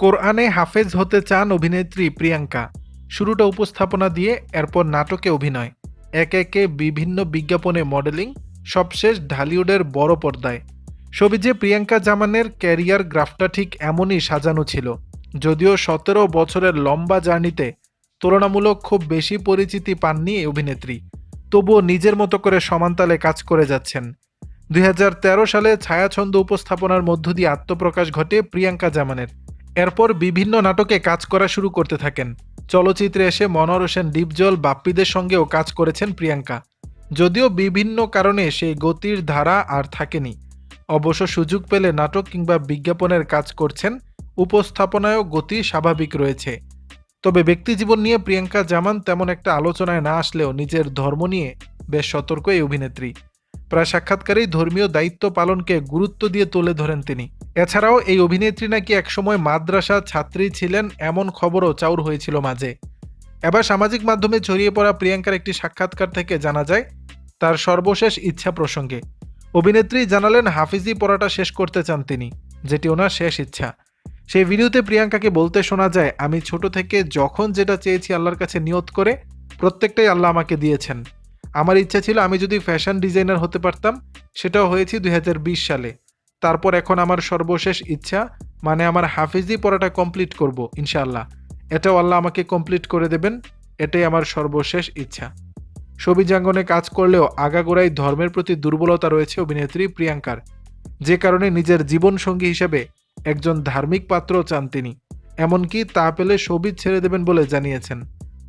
কোরআনে হাফেজ হতে চান অভিনেত্রী প্রিয়াঙ্কা। শুরুটা উপস্থাপনা দিয়ে এরপর নাটকে অভিনয়। একে একে বিভিন্ন বিজ্ঞাপনে মডেলিং, সবশেষ ঢালিউডের বড় পর্দায়। সবিজে প্রিয়াঙ্কা জামানের ক্যারিয়ার গ্রাফটা ঠিক এমনই সাজানো ছিল। যদিও সতেরো বছরের লম্বা জার্নিতে তুলনামূলক খুব বেশি পরিচিতি পাননি এই অভিনেত্রী। তবুও নিজের মতো করে সমান্তালে কাজ করে যাচ্ছেন। দুই হাজার তেরো সালে ছায়াছন্দ উপস্থাপনার মধ্য দিয়ে আত্মপ্রকাশ ঘটে প্রিয়াঙ্কা জামানের। এরপর বিভিন্ন নাটকে কাজ করা শুরু করতে থাকেন। চলচ্চিত্রে এসে মনোয়ার হোসেন ডিপজল, বাপ্পিদের সঙ্গেও কাজ করেছেন প্রিয়াঙ্কা। যদিও বিভিন্ন কারণে সেই গতির ধারা আর থাকেনি। অবশ্য সুযোগ পেলে নাটক কিংবা বিজ্ঞাপনের কাজ করছেন, উপস্থাপনায়ও গতি স্বাভাবিক রয়েছে। তবে ব্যক্তিজীবন নিয়ে প্রিয়াঙ্কা জামান তেমন একটা আলোচনায় না আসলেও নিজের ধর্ম নিয়ে বেশ সতর্ক এই অভিনেত্রী। প্রায় সাক্ষাৎকারেই ধর্মীয় দায়িত্ব পালনকে গুরুত্ব দিয়ে তুলে ধরেন তিনি। এছাড়াও এই অভিনেত্রী নাকি একসময় মাদ্রাসা ছাত্রী ছিলেন এমন খবরও চাউর হয়েছিল মাঝে। এবার সামাজিক মাধ্যমে ছড়িয়ে পড়া প্রিয়াঙ্কার একটি সাক্ষাৎকার থেকে জানা যায়, তার সর্বশেষ ইচ্ছা প্রসঙ্গে। অভিনেত্রী জানালেন, হাফিজি পড়াটা শেষ করতে চান তিনি, যেটি ওনার শেষ ইচ্ছা। সেই ভিডিওতে প্রিয়াঙ্কাকে বলতে শোনা যায়, আমি ছোট থেকে যখন যেটা চেয়েছি আল্লাহর কাছে নিয়ত করে, প্রত্যেকটাই আল্লাহ আমাকে দিয়েছেন। আমার ইচ্ছা ছিল আমি যদি ফ্যাশন ডিজাইনার হতে পারতাম, সেটাও হয়েছি দুই হাজার বিশ সালে। তারপর এখন আমার সর্বশেষ ইচ্ছা মানে আমার হাফিজি পড়াটা কমপ্লিট করব, ইনশাআল্লাহ। এটাও আল্লাহ আমাকে কমপ্লিট করে দেবেন, এটাই আমার সর্বশেষ ইচ্ছা। সবিজাঙ্গনে কাজ করলেও আগাগোড়াই ধর্মের প্রতি দুর্বলতা রয়েছে অভিনেত্রী প্রিয়াঙ্কার। যে কারণে নিজের জীবনসঙ্গী হিসেবে একজন ধার্মিক পাত্র চান তিনি। এমনকি তা পেলে সবিজ ছেড়ে দেবেন বলে জানিয়েছেন।